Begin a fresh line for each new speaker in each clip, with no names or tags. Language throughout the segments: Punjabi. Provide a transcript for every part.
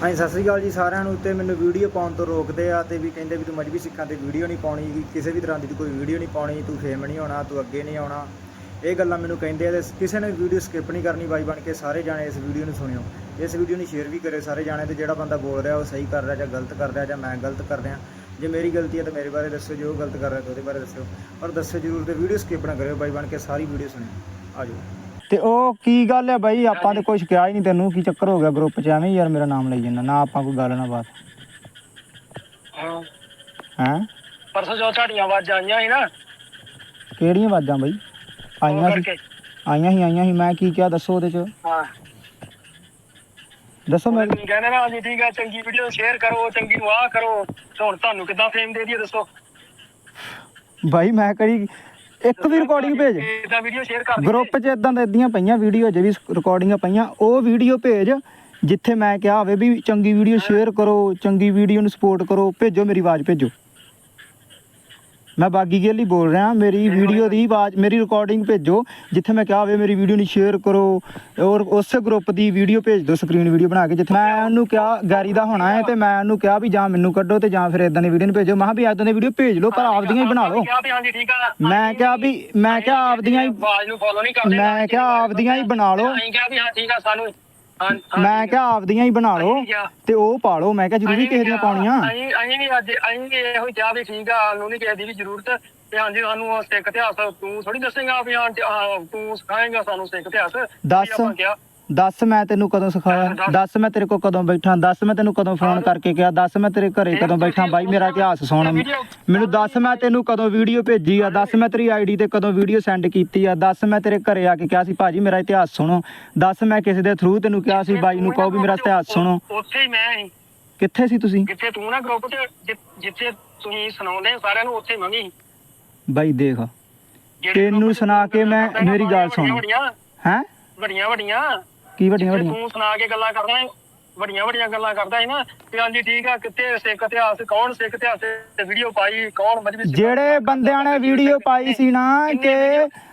ਹਾਂਜੀ ਸਤਿ ਸ੍ਰੀ ਅਕਾਲ ਜੀ ਸਾਰਿਆਂ ਨੂੰ। ਤੇ ਮੈਨੂੰ ਵੀਡੀਓ ਪਾਉਣ ਤੋਂ ਰੋਕਦੇ ਆ ਤੇ ਵੀ ਕਹਿੰਦੇ ਵੀ ਤੂੰ ਮਜਬੀ ਸਿੱਖਾਂ ਤੇ ਵੀਡੀਓ ਨਹੀਂ ਪਾਉਣੀ ਗੀ, ਕਿਸੇ ਵੀ ਤਰ੍ਹਾਂ ਦੀ ਤੂੰ ਕੋਈ ਵੀਡੀਓ ਨਹੀਂ ਪਾਉਣੀ ਤੂੰ ਫੇਮ ਨਹੀਂ ਹੋਣਾ ਤੂੰ ਅੱਗੇ ਨਹੀਂ ਆਉਣਾ। ਇਹ ਗੱਲਾਂ ਮੈਨੂੰ ਕਹਿੰਦੇ ਆ ਤੇ ਕਿਸੇ ਨੇ ਵੀਡੀਓ ਸਕਿਪ ਨਹੀਂ ਕਰਨੀ ਬਾਈ ਬਣ ਕੇ ਸਾਰੇ ਜਾਣੇ ਇਸ ਵੀਡੀਓ ਨੂੰ ਸੁਣਿਓ। ਇਸ ਵੀਡੀਓ ਨੂੰ ਸ਼ੇਅਰ ਵੀ ਕਰਿਓ ਸਾਰੇ ਜਾਣੇ ਤੇ ਜਿਹੜਾ ਬੰਦਾ ਬੋਲ ਰਿਹਾ ਉਹ ਸਹੀ ਕਰ ਰਿਹਾ ਜਾਂ ਗਲਤ ਕਰ ਰਿਹਾ ਜਾਂ ਮੈਂ ਗਲਤ ਕਰ ਰਿਹਾ। ਜੇ ਮੇਰੀ ਗਲਤੀ ਹੈ ਤਾਂ ਮੇਰੇ ਬਾਰੇ ਦੱਸਿਓ ਜੋ ਗਲਤ ਕਰ ਰਿਹਾ ਤਾਂ ਉਹਦੇ ਬਾਰੇ ਦੱਸਿਓ। ਪਰ ਦੱਸੋ ਜ਼ਰੂਰ ਤੇ ਵੀਡੀਓ ਸਕਿਪ ਨਾ ਕਰਿਓ ਬਾਈ ਬਣ ਕੇ ਸਾਰੀ ਵੀਡੀਓ ਸੁਣਿਓ। ਆਜੋ ਤੇ ਉਹ ਕੀ ਗੱਲ ਹੈ ਬਾਈ? ਆਪਾਂ ਤੇ ਕੁਝ ਕਿਹਾ ਹੀ ਨਹੀਂ ਤੈਨੂੰ। ਕੀ ਚੱਕਰ ਹੋ ਗਿਆ ਗਰੁੱਪ 'ਚ? ਐਵੇਂ ਯਾਰ ਮੇਰਾ ਨਾਮ ਲਈ ਜਾਂਦਾ। ਨਾ ਆਪਾਂ ਕੋਈ ਗੱਲ ਨਾ ਬਾਤ।
ਹਾਂ।
ਹੈਂ?
ਪਰਸੋਂ ਜੋ ਤੁਹਾਡੀਆਂ ਆਵਾਜ਼ਾਂ ਆਈਆਂ ਸੀ ਨਾ।
ਕਿਹੜੀਆਂ ਆਵਾਜ਼ਾਂ ਬਾਈ? ਆਈਆਂ ਸੀ।
ਕਰਕੇ।
ਆਈਆਂ ਸੀ ਆਈਆਂ ਸੀ। ਮੈਂ ਕੀ ਕਿਹਾ ਦੱਸੋ ਉਹਦੇ 'ਚ?
ਹਾਂ।
ਦੱਸੋ
ਮੈਂ
ਮੈਂ
ਤੁਸੀਂ ਕਹਿੰਦੇ ਨਾ ਹਾਂਜੀ ਠੀਕ ਆ ਚੰਗੀ ਵੀਡੀਓ ਸ਼ੇਅਰ ਕਰੋ ਚੰਗੀ ਨੂੰ ਆਹ ਕਰੋ। ਤੇ ਹੁਣ ਤੁਹਾਨੂੰ ਕਿੱਦਾਂ ਫੇਮ ਦੇ ਦਈਏ ਦੱਸੋ?
ਬਾਈ ਮੈਂ ਕਰੀ ਇੱਕ ਵੀ ਰਿਕਾਰਡਿੰਗ ਭੇਜ।
ਇਦਾਂ ਵੀਡੀਓ ਸ਼ੇਅਰ ਕਰ।
ਗਰੁੱਪ 'ਚ ਇਦਾਂ ਦੇ ਇਦੀਆਂ ਪਈਆਂ ਵੀਡੀਓ ਜੇ ਵੀ ਰਿਕਾਰਡਿੰਗਾਂ ਪਈਆਂ। ਉਹ ਵੀਡੀਓ ਭੇਜ ਜਿੱਥੇ ਮੈਂ ਕਿਹਾ ਹੋਵੇ ਵੀ ਚੰਗੀ ਵੀਡੀਓ ਸ਼ੇਅਰ ਕਰੋ ਚੰਗੀ ਵੀਡੀਓ ਨੂੰ ਸਪੋਰਟ ਕਰੋ ਭੇਜੋ ਮੇਰੀ ਆਵਾਜ਼ ਭੇਜੋ। ਮੈਂ ਬਾਗੀ ਗੇਲੀ ਬੋਲ ਰਿਹਾ ਮੇਰੀ ਵੀਡੀਓ ਦੀ ਆਵਾਜ਼ ਮੇਰੀ ਰਿਕਾਰਡਿੰਗ ਭੇਜੋ ਜਿੱਥੇ ਮੈਂ ਕਿਹਾ ਹੋਵੇ ਮੇਰੀ ਵੀਡੀਓ ਨੂੰ ਸ਼ੇਅਰ ਕਰੋ ਔਰ ਉਸ ਗਰੁੱਪ ਦੀ ਵੀਡੀਓ ਭੇਜ ਦਿਓ ਸਕਰੀਨ ਵੀਡੀਓ ਬਣਾ ਕੇ ਜਿੱਥੇ ਮੈਂ ਉਹਨੂੰ ਕਿਹਾ ਗਾਰੀ ਦਾ ਹੋਣਾ ਹੈ ਤੇ ਮੈਂ ਉਹਨੂੰ ਕਿਹਾ ਵੀ ਜਾਂ ਮੈਨੂੰ ਕੱਢੋ ਤੇ ਜਾਂ ਫਿਰ ਇਦਾਂ ਦੀ ਵੀਡੀਓ ਨੂੰ ਭੇਜੋ। ਮੈਂ ਕਿਹਾ ਵੀ ਇਦਾਂ ਦੀ ਵੀਡੀਓ ਭੇਜ ਲਓ ਪਰ ਆਪਦੀਆਂ ਹੀ ਬਣਾ ਲਓ। ਮੈਂ ਕਿਹਾ ਵੀ ਮੈਂ ਕਿਹਾ ਆਪਦੀਆਂ ਹੀ
ਆਵਾਜ਼ ਨੂੰ ਫੋਲੋ ਨਹੀਂ ਕਰਦੇ।
ਮੈਂ ਕਿਹਾ ਆਪਦੀਆਂ ਹੀ ਬਣਾ ਲਓ।
ਅਸੀਂ ਕਿਹਾ ਵੀ ਹਾਂ ਠੀਕ ਆ ਸਾਨੂੰ ਹਾਂ ਹਾਂ,
ਮੈਂ ਕਿਹਾ ਆਪਦੀਆਂ ਹੀ ਬਣਾ ਲਓ। ਤੇ ਉਹ ਪਾ ਲਓ। ਮੈਂ ਕਿਹਾ ਜ਼ਰੂਰੀ ਕਿਸੇ ਦੀਆਂ ਪਾਉਣੀਆਂ।
ਅਸੀਂ ਅਸੀਂ ਅੱਜ ਅਸੀਂ ਇਹੋ ਹੀ ਕਿਹਾ ਵੀ ਠੀਕ ਆ ਸਾਨੂੰ ਨਹੀਂ ਕਿਸੇ ਦੀ ਵੀ ਜ਼ਰੂਰਤ। ਤੇ ਹਾਂਜੀ ਸਾਨੂੰ ਸਿੱਖ ਇਤਿਹਾਸ ਤੂੰ ਥੋੜੀ ਦੱਸੇਗਾ ਵੀ ਹਾਂ ਹਾਂ, ਤੂੰ ਸਿਖਾਏਗਾ ਸਾਨੂੰ ਸਿੱਖ ਇਤਿਹਾਸ।
ਦੱਸ। ਦੱਸ ਮੈਂ ਤੈਨੂੰ ਕਦੋਂ ਸਿਖਾਇਆ?
ਦੱਸ।
ਮੈਂ ਤੇਰੇ ਕੋਲ ਕਦੋਂ ਬੈਠਾ? ਦੱਸ ਮੈਂ ਤੈਨੂੰ ਕਦੋਂ ਫੋਨ ਕਰਕੇ ਕਿਹਾ? ਦੱਸ ਮੈਂ ਤੇਰੇ ਘਰੇ ਕਦੋਂ ਬੈਠਾ? ਬਾਈ ਮੇਰਾ ਇਤਿਹਾਸ ਸੁਣ ਮੈਨੂੰ ਦੱਸ ਮੈਂ ਤੈਨੂੰ ਕਦੋਂ ਵੀਡੀਓ ਭੇਜੀ ਆ? ਦੱਸ ਮੈਂ ਤੇਰੀ ਆਈਡੀ ਤੇ ਕਦੋਂ ਵੀਡੀਓ ਸੈਂਡ ਕੀਤੀ ਆ? ਦੱਸ ਮੈਂ ਤੇਰੇ ਘਰੇ ਆ ਕੇ ਕਿਹਾ ਸੀ ਭਾਜੀ ਮੇਰਾ ਇਤਿਹਾਸ ਸੁਣੋ। ਦੱਸ ਮੈਂ ਕਿਸੇ ਦੇ ਥਰੂ ਤੈਨੂੰ ਕਿਹਾ ਸੀ ਬਾਈ ਨੂੰ ਕਹੋ ਵੀ ਮੇਰਾ ਇਤਿਹਾਸ ਸੁਣੋ।
ਉੱਥੇ ਹੀ ਮੈਂ
ਕਿੱਥੇ ਸੀ ਤੁਸੀਂ?
ਜਿੱਥੇ ਤੂੰ ਨਾ ਗਰੁੱਪ ਤੇ ਜਿੱਥੇ ਤੁਸੀਂ ਸੁਣਾਉਂਦੇ ਸਾਰਿਆਂ ਨੂੰ ਉੱਥੇ ਮੈਂ ਵੀ।
ਬਾਈ ਦੇਖ। ਤੈਨੂੰ ਸੁਣਾ ਕੇ ਮੈਂ- ਮੇਰੀ ਗੱਲ ਸੁਣ। ਹੈ?
ਵੱਡੀਆਂ ਵੱਡੀਆਂ
ਕੀ ਵੱਡੀਆਂ ਵੱਡੀਆਂ?
ਤੂੰ ਸੁਣਾ ਕੇ ਗੱਲਾਂ ਕਰਦਾ ਹੈ ਵੱਡੀਆਂ ਵੱਡੀਆਂ ਗੱਲਾਂ ਕਰਦਾ ਹੈ ਨਾ ਤੇ ਹਾਂਜੀ ਠੀਕ ਆ ਕਿੱਥੇ ਸਿੱਖ ਇਤਿਹਾਸ ਕੌਣ ਸਿੱਖ ਇਤਿਹਾਸ ਤੇ ਵੀਡੀਓ ਪਾਈ ਕੌਣ ਮਜਬੀ
ਜਿਹੜੇ ਬੰਦਿਆਂ ਨੇ ਵੀਡੀਓ ਪਾਈ ਸੀ ਨਾ ਕਿ